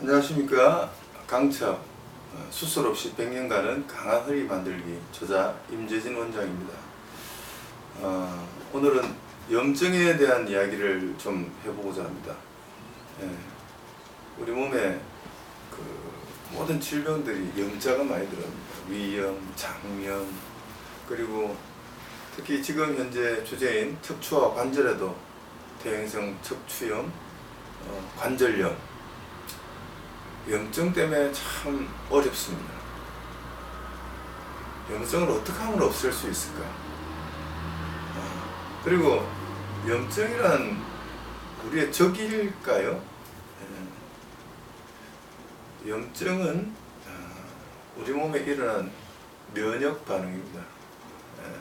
안녕하십니까 강첩 어, 수술 없이 100년간은 강한 허리 만들기 저자 임재진 원장입니다. 어, 오늘은 염증에 대한 이야기를 좀 해보고자 합니다. 예, 우리 몸에 그 모든 질병들이 염자가 많이 들어갑니다. 위염, 장염 그리고 특히 지금 현재 주제인 척추와 관절에도 대행성 척추염, 어, 관절염 염증 때문에 참 어렵습니다. 염증을 어떻게 하면 없앨 수 있을까? 아, 그리고 염증이란 우리의 적일까요? 예. 염증은 아, 우리 몸에 일어난 면역 반응입니다. 예.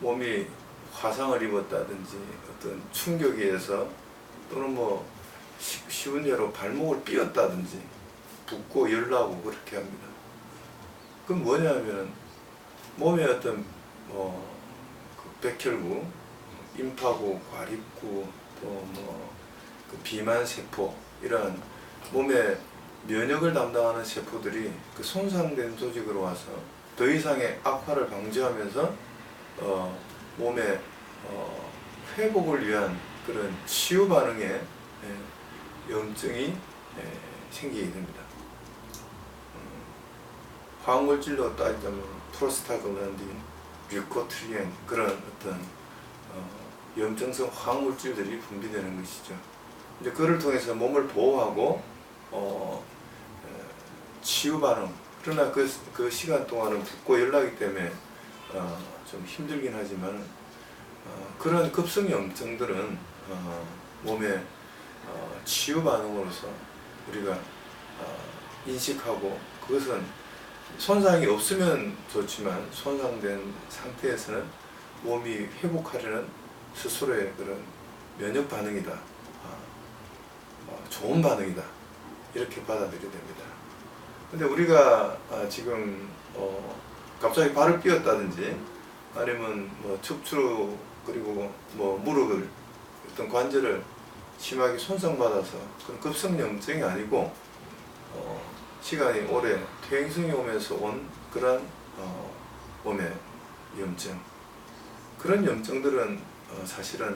몸이 화상을 입었다든지 어떤 충격에 의해서 또는 뭐 쉬- 쉬운 예로 발목을 삐었다든지 붓고 열나고 그렇게 합니다. 그건 뭐냐면 몸에 어떤 뭐 그 백혈구, 임파구, 과립구 또뭐그 비만 세포 이런 몸에 면역을 담당하는 세포들이 그 손상된 조직으로 와서 더 이상의 악화를 방지하면서 어 몸의 어 회복을 위한 그런 치유 반응에 예, 염증이 예, 생기게 됩니다. 음, 화학물질로 따지자면 프로스타글란딘, 류코트리엔 그런 어떤 어, 염증성 화학물질들이 분비되는 것이죠. 이제 그를 통해서 몸을 보호하고 어, 에, 치유 반응. 그러나 그, 그 시간 동안은 붓고 열나기 때문에 어, 좀 힘들긴 하지만 어, 그런 급성 염증들은 어, 몸에 어, 치유 반응으로서 우리가 어, 인식하고 그것은 손상이 없으면 좋지만 손상된 상태에서는 몸이 회복하려는 스스로의 그런 면역 반응이다. 아, 어, 좋은 반응이다. 이렇게 받아들여야 됩니다. 근데 우리가 아, 지금 어, 갑자기 발을 삐었다든지 아니면 뭐 척추 그리고 뭐 무릎을 어떤 관절을 심하게 손상받아서 그런 급성염증이 아니고 어, 시간이 오래 퇴행성이 오면서 온 그런 어, 몸의 염증 그런 염증들은 어, 사실은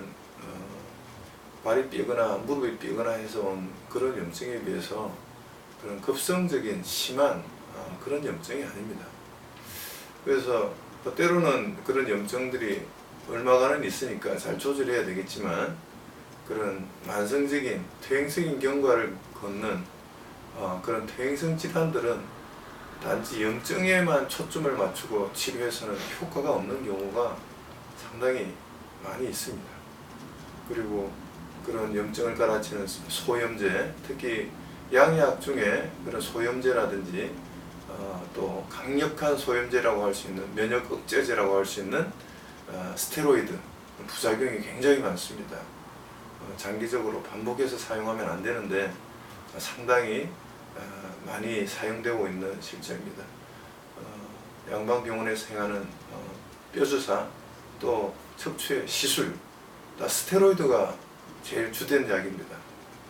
어, 발이 삐거나 무릎이 삐거나 해서 온 그런 염증에 비해서 그런 급성적인 심한 어, 그런 염증이 아닙니다. 그래서 뭐 때로는 그런 염증들이 얼마간은 있으니까 잘 조절해야 되겠지만 그런 만성적인 퇴행성인 경과를 걷는 어, 그런 퇴행성 질환들은 단지 염증에만 초점을 맞추고 치료해서는 효과가 없는 경우가 상당히 많이 있습니다. 그리고 그런 염증을 깔아치는 소염제, 특히 양약 중에 그런 소염제라든지 어, 또 강력한 소염제라고 할 수 있는 면역 억제제라고 할 수 있는 어, 스테로이드 부작용이 굉장히 많습니다. 어, 장기적으로 반복해서 사용하면 안 되는데 어, 상당히 어, 많이 사용되고 있는 실제입니다. 어, 양방병원에서 행하는 어, 뼈주사 또 척추의 시술 다 스테로이드가 제일 주된 약입니다.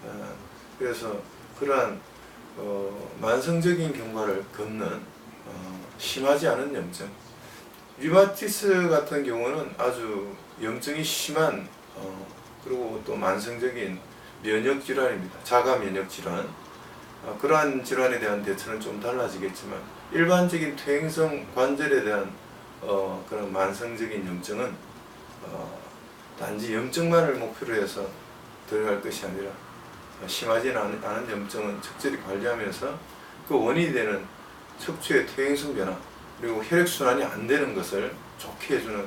어, 그래서 그러한 어, 만성적인 경과를 어, 심하지 않은 염증 류마티스 같은 경우는 아주 염증이 심한 어, 그리고 또 만성적인 면역 질환입니다. 자가 면역 질환. 어, 그러한 질환에 대한 대처는 좀 달라지겠지만 일반적인 퇴행성 관절에 대한 어, 그런 만성적인 염증은 어, 단지 염증만을 목표로 해서 들어갈 것이 아니라 어, 심하지 않은, 않은 염증은 적절히 관리하면서 그 원인이 되는 척추의 퇴행성 변화 그리고 혈액순환이 안 되는 것을 좋게 해주는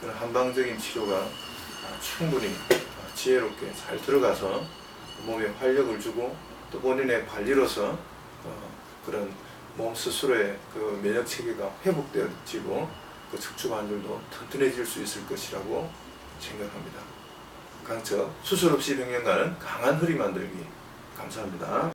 그런 한방적인 치료가 아, 충분히 아, 지혜롭게 잘 들어가서 몸에 활력을 주고 또 본인의 관리로서 어, 그런 몸 스스로의 그 면역 체계가 회복되어지고 그 척추 관절도 튼튼해질 수 있을 것이라고 생각합니다. 강처 수술 없이 병행가는 강한 허리 만들기 감사합니다.